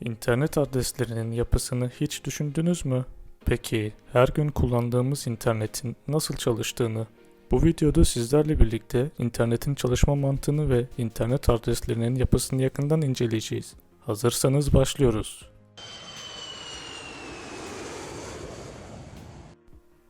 İnternet adreslerinin yapısını hiç düşündünüz mü? Peki her gün kullandığımız internetin nasıl çalıştığını bu videoda sizlerle birlikte internetin çalışma mantığını ve internet adreslerinin yapısını yakından inceleyeceğiz. Hazırsanız başlıyoruz.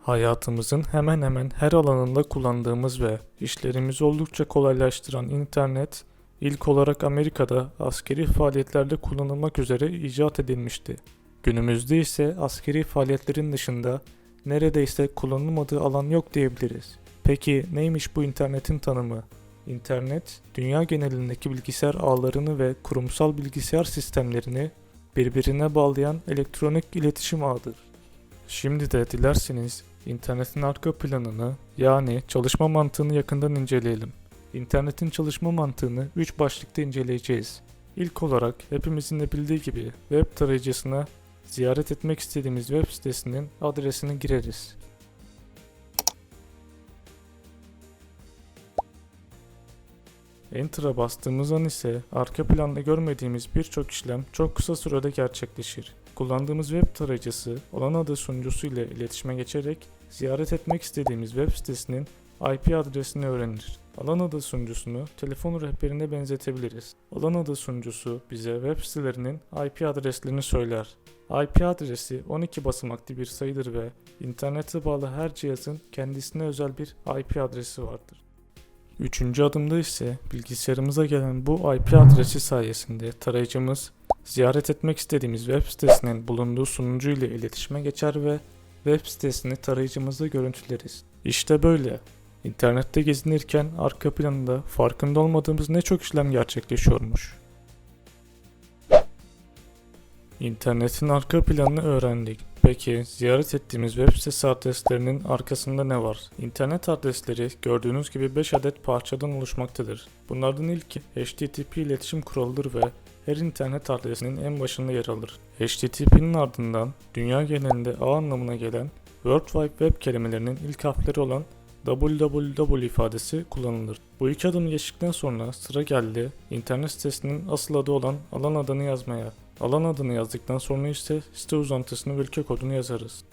Hayatımızın hemen hemen her alanında kullandığımız ve işlerimizi oldukça kolaylaştıran internet, ilk olarak Amerika'da askeri faaliyetlerde kullanılmak üzere icat edilmişti. Günümüzde ise askeri faaliyetlerin dışında neredeyse kullanılmadığı alan yok diyebiliriz. Peki neymiş bu internetin tanımı? İnternet, dünya genelindeki bilgisayar ağlarını ve kurumsal bilgisayar sistemlerini birbirine bağlayan elektronik iletişim ağıdır. Şimdi de dilerseniz internetin arka planını yani çalışma mantığını yakından inceleyelim. İnternetin çalışma mantığını 3 başlıkta inceleyeceğiz. İlk olarak hepimizin de bildiği gibi web tarayıcısına ziyaret etmek istediğimiz web sitesinin adresini gireriz. Enter'a bastığımız an ise arka planda görmediğimiz birçok işlem çok kısa sürede gerçekleşir. Kullandığımız web tarayıcısı olan adı sunucusu ile iletişime geçerek ziyaret etmek istediğimiz web sitesinin IP adresini öğrenir. Alan adı sunucusunu telefon rehberine benzetebiliriz. Alan adı sunucusu bize web sitelerinin IP adreslerini söyler. IP adresi 12 basamaklı bir sayıdır ve internete bağlı her cihazın kendisine özel bir IP adresi vardır. Üçüncü adımda ise bilgisayarımıza gelen bu IP adresi sayesinde tarayıcımız ziyaret etmek istediğimiz web sitesinin bulunduğu sunucu ile iletişime geçer ve web sitesini tarayıcımızda görüntüleriz. İşte böyle. İnternette gezinirken arka planında farkında olmadığımız ne çok işlem gerçekleşiyormuş. İnternetin arka planını öğrendik. Peki ziyaret ettiğimiz web sitesi adreslerinin arkasında ne var? İnternet adresleri gördüğünüz gibi 5 adet parçadan oluşmaktadır. Bunlardan ilki HTTP iletişim kuralıdır ve her internet adresinin en başında yer alır. HTTP'nin ardından dünya genelinde ağ anlamına gelen World Wide Web kelimelerinin ilk harfleri olan www ifadesi kullanılır. Bu iki adım geçtikten sonra sıra geldi internet sitesinin asıl adı olan alan adını yazmaya. Alan adını yazdıktan sonra ise site uzantısını ve ülke kodunu yazarız.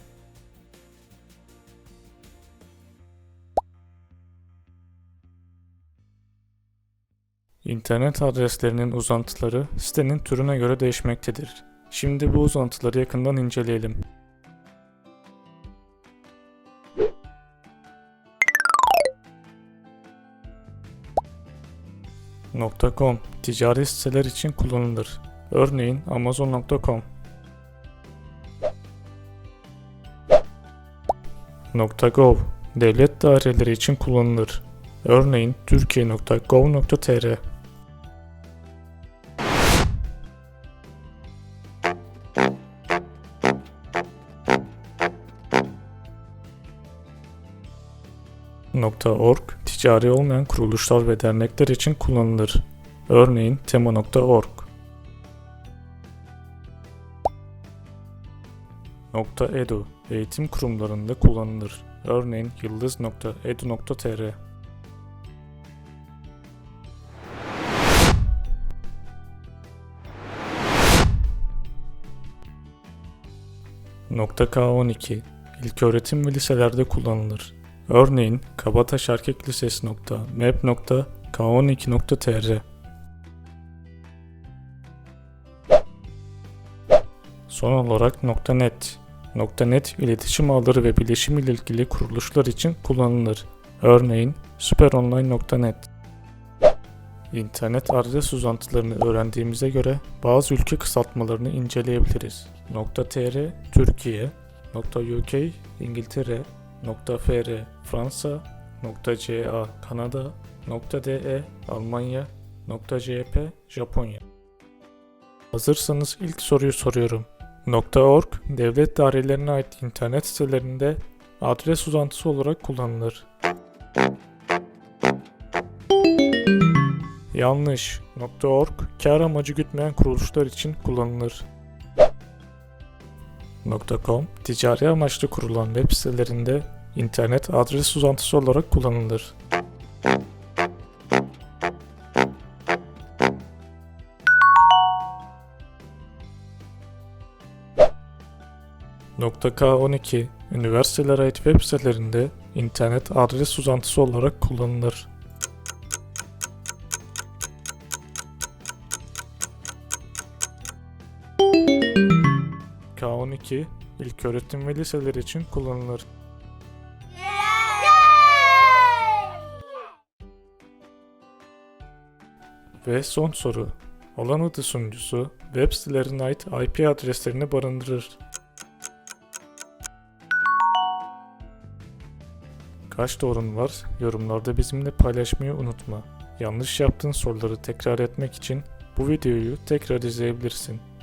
İnternet adreslerinin uzantıları sitenin türüne göre değişmektedir. Şimdi bu uzantıları yakından inceleyelim. .com ticari siteler için kullanılır. Örneğin amazon.com .gov devlet daireleri için kullanılır. Örneğin türkiye.gov.tr .org ticari olmayan kuruluşlar ve dernekler için kullanılır. Örneğin tema.org .edu eğitim kurumlarında kullanılır. Örneğin yıldız.edu.tr .k12 İlköğretim ve liselerde kullanılır. Örneğin Kabataş Erkek Lisesi .map.k12.tr Son olarak .net. .net iletişim ağları ve bileşim ile ilgili kuruluşlar için kullanılır. Örneğin superonline.net. İnternet adres uzantılarını öğrendiğimize göre bazı ülke kısaltmalarını inceleyebiliriz. .tr Türkiye, .uk İngiltere, .fr Fransa, .ca Kanada, .de Almanya, .cp Japonya. Hazırsanız ilk soruyu soruyorum. .org, devlet dairelerine ait internet sitelerinde adres uzantısı olarak kullanılır. Yanlış. .org, kar amacı gütmeyen kuruluşlar için kullanılır. Ticaret.com, ticari amaçlı kurulan web sitelerinde internet adres uzantısı olarak kullanılır. .k12 üniversitelere ait web sitelerinde internet adres uzantısı olarak kullanılır. K12 ilköğretim ve liseler için kullanılır. Ve son soru. Olan adı sunucusu web sitelerine ait IP adreslerini barındırır. Kaç doğrun var? Yorumlarda bizimle paylaşmayı unutma. Yanlış yaptığın soruları tekrar etmek için bu videoyu tekrar izleyebilirsin.